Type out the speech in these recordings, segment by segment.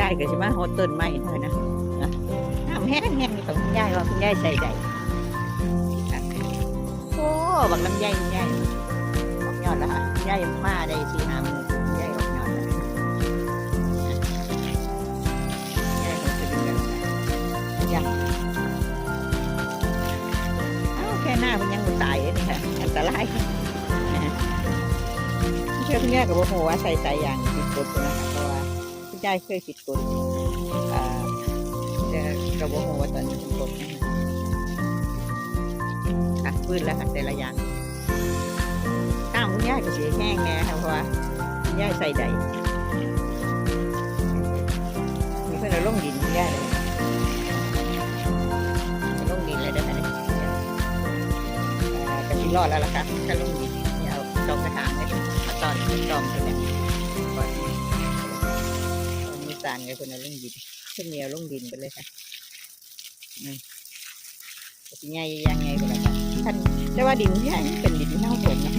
ยายก็สิมาโหดต้นไม้เท่านะนะน้ำแห้งแห้งของคุณยายว่าคุณยายใส่ใจโอ้บักลำไยคุณยายออกยอดแล้วค่ะยายมาได้สี่ห้ามือยายออกยอดแล้วยายคงจะดูกันนยังเอ้าแค่หน้ามันยังตายเลยค่ะอันตรายเชื่อคุณยายกับโอ้โหว่าใส่ใจอย่างผิดกฎนะคะเพราะว่า ยายเคยผิดกฎแต่กระบอกหัวาตอนนี้เป็นกฎนะคะหักพื้นแล้วค่ะแต่ละอย่างข้ามคุณยายก็เสียแห้งแน่ค่ะเพราะว่าคุณยายใส่ใดมีเพื่อนเอาลงดินคุณยายเลยเอาลงดินเลยได้ไหมเนี่ยอ่ากระชิรอดแล้วล่ะค่ะถ้าลงดินเนี่ยเอาจองกระถางเลยมาตอนจอมตัวเนี่ย สารกับคนเอาลงดินขึ้นเหนียวลงดินไปเลยค่ะนี่สิใหญ่ยังไงก็แล้วกันท่านแต่ว่าดินที่ให้เป็นดินเน่าผมนะ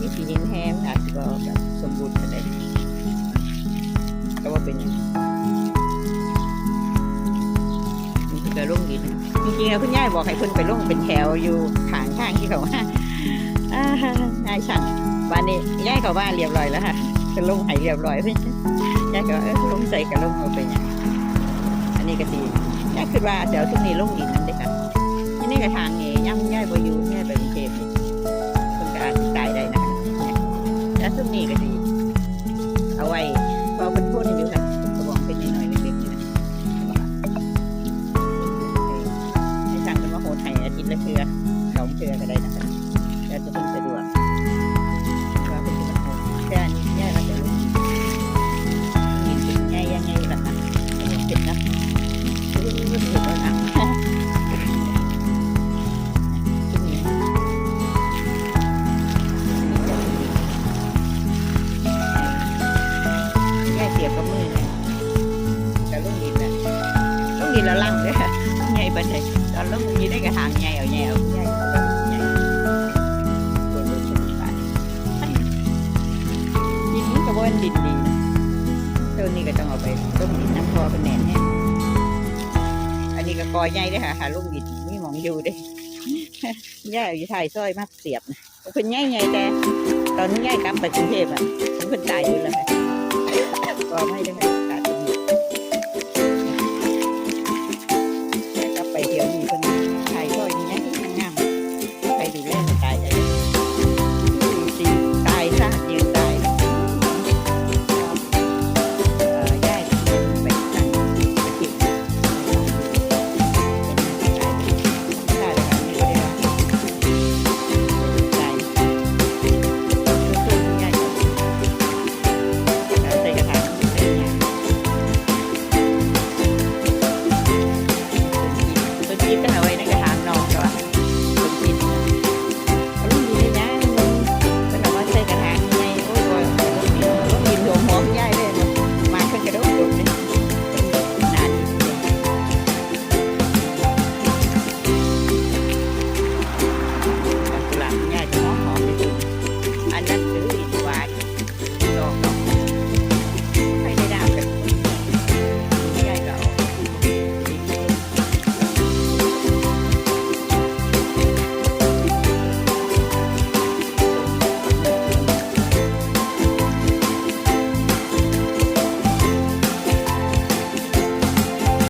มีสีหินแห้งอาจจะว่าแบบสมบูรณ์กันได้ก็ว่าเป็นย่างนี้นี่คือการลงดินจริงๆแล้วคุณยายบอกให้คนไปลงเป็นแถวอยู่ขางข้างที่เขาว่าอ่านายช่างบ้านนี้ยายเขาว่าเรียบร้อยแล้วค่ะก็ลงให้เรียบร้อยเพื่อน ยายก็เออลงใส่กับลงเอาไปเนี่ยอันนี้ก็ดียายคิดว่าเดี๋ยวทุกนี้ลงดินนั่นเด้ค่ะที่นี่ก็ทางนี้ย่ำย่ายบอยู่ย่ายไปกรุงเทพ lúc nhìn là lăng đấy nhảy bên này đó lúc nhìn đấy cái hàng nhảy ở nhảy ở nhảy nhảy rồi rồi chụp lại nhìn muốn cái bên đỉnh đỉnh ต้นนี้ก็ต้องเอาไปต้มดินน้ำพอเป็นแหน่นเนี่อันนี้ก็กอใหญ่เด้ค่ะหาลุงดินมีมองอยู่เด้ย่าอยู่ถ่ายซอยมาเสียบนะเพิ่นใหญ่ใหญ่แต่ตอนนี้ย่ายกลับไปกรุงเทพอะผมเพิ่นตายอยู่แล้วค่ะก็ไม่ได้